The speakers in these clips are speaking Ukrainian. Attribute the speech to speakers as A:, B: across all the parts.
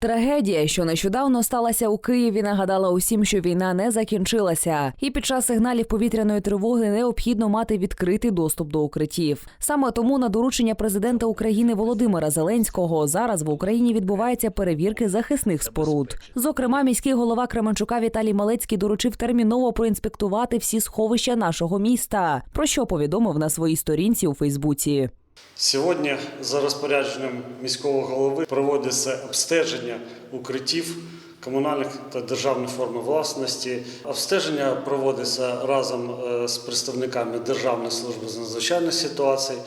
A: Трагедія, що нещодавно сталася у Києві, нагадала усім, що війна не закінчилася, і під час сигналів повітряної тривоги необхідно мати відкритий доступ до укриттів. Саме тому на доручення президента України Володимира Зеленського зараз в Україні відбуваються перевірки захисних споруд. Зокрема, міський голова Кременчука Віталій Малецький доручив терміново проінспектувати всі сховища нашого міста, про що повідомив на своїй сторінці у Фейсбуці.
B: Сьогодні за розпорядженням міського голови проводиться обстеження укриттів комунальних та державних форм власності. Обстеження проводиться разом е, з представниками Державної служби з надзвичайних ситуацій,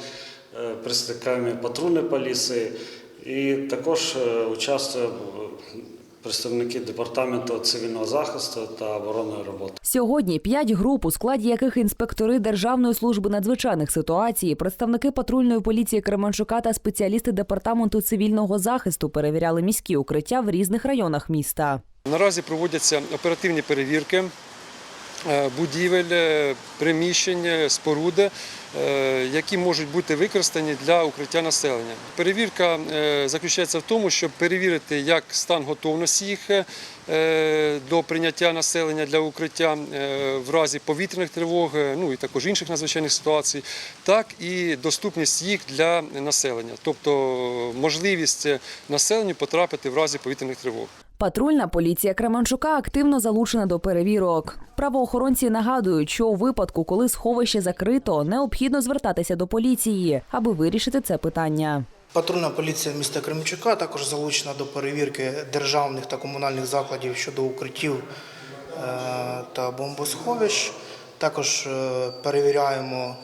B: е, представниками патрульної поліції і також е, участвує представники департаменту цивільного захисту та оборонної роботи.
A: Сьогодні п'ять груп, у складі яких інспектори Державної служби надзвичайних ситуацій, представники патрульної поліції Кременчука та спеціалісти департаменту цивільного захисту перевіряли міські укриття в різних районах міста.
C: Наразі проводяться оперативні перевірки будівель, е, приміщень, е, споруди, е, які можуть бути використані для укриття населення. Перевірка е, заключається в тому, щоб перевірити як стан готовності їх е, до прийняття населення для укриття е, в разі повітряних тривог, е, ну і також інших надзвичайних ситуацій, так і доступність їх для населення, тобто можливість населенню потрапити в разі повітряних тривог.
A: Патрульна поліція Кременчука активно залучена до перевірок. Правоохоронці нагадують, що у випадку, коли сховище закрито, необхідно звертатися до поліції, аби вирішити це питання.
D: Патрульна поліція міста Кременчука також залучена до перевірки державних та комунальних закладів щодо укриттів е, та бомбосховищ. Також е, перевіряємо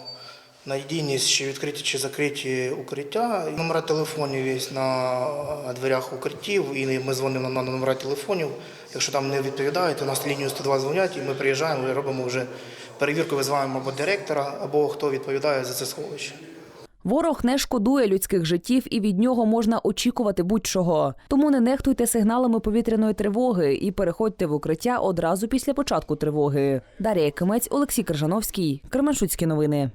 D: надійність, чи відкриті чи закриті укриття. Номера телефонів є на дверях укриттів, і ми дзвонимо на номера телефонів. Якщо там не відповідають, у нас лінію 102 дзвонять, і ми приїжджаємо і робимо вже перевірку, визиваємо або директора, або хто відповідає за це сховище.
A: Ворог не шкодує людських життів, і від нього можна очікувати будь-чого. Тому не нехтуйте сигналами повітряної тривоги і переходьте в укриття одразу після початку тривоги. Дарія Кимець, Олексій Крижановський, Кременшуцькі новини.